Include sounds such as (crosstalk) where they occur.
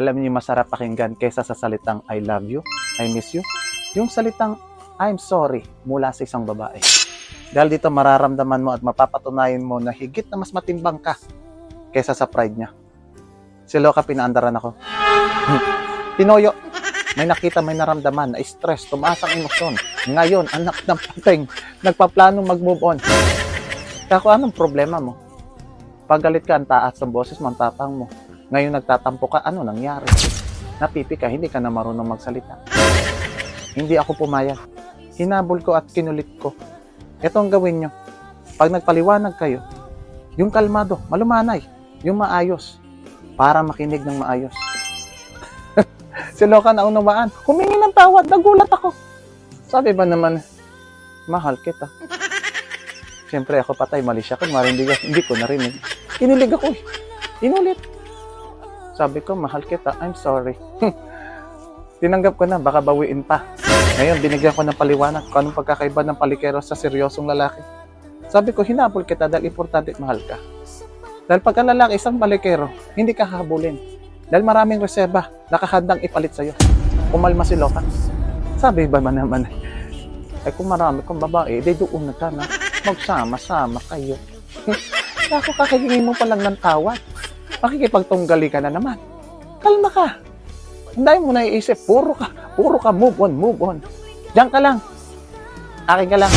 Alam niyo masarap pakinggan kaysa sa salitang I love you, I miss you. Yung salitang I'm sorry mula sa isang babae. Dahil dito mararamdaman mo at mapapatunayan mo na higit na mas matimbang ka kaysa sa pride niya. Si Loka pinaandaran ako. (laughs) Pinoyo, may nakita, may naramdaman, na stress, tumaas ang emosyon. Ngayon, anak ng pateng, nagpaplanong mag-move on. Kako, anong problema mo? Pagalit ka, ang taas ng boses mo, ang tapang mo. Ngayon nagtatampo ka, ano nangyari? Napipi ka, hindi ka na marunong magsalita. Hindi ako pumayag. Hinabol ko at kinulit ko. Ito ang gawin nyo. Pag nagpaliwanag kayo, yung kalmado, malumanay, yung maayos, para makinig ng maayos. (laughs) si Loka na unawaan, humingi ng tawad, nagulat ako. Sabi ba naman, mahal kita. Siyempre ako patay, mali siya. Kung marindig ako, hindi ko narinig. Kinilig ako eh. Inulit. Sabi ko, mahal kita, I'm sorry. (laughs) Tinanggap ko na, baka bawiin pa. Ngayon, binigyan ko ng paliwanag kung anong pagkakaiba ng palikero sa seryosong lalaki. Sabi ko, hinabol kita dahil importante mahal ka. Dahil pagka lalaki, isang palikero, hindi ka habulin. Dahil maraming reserba, nakahandang ipalit sa'yo. Kumalma si Loka. Sabi ba man naman, ay kung marami kang babae, di doon na ka na. Magsama-sama kayo. (laughs) Ako kakahingi mo pa lang ng tawad. Makikipagtunggali ka na naman. Kalma ka. Hindi mo na iisip, puro ka, puro ka, move on, move on. Diyan ka lang. Akin ka lang.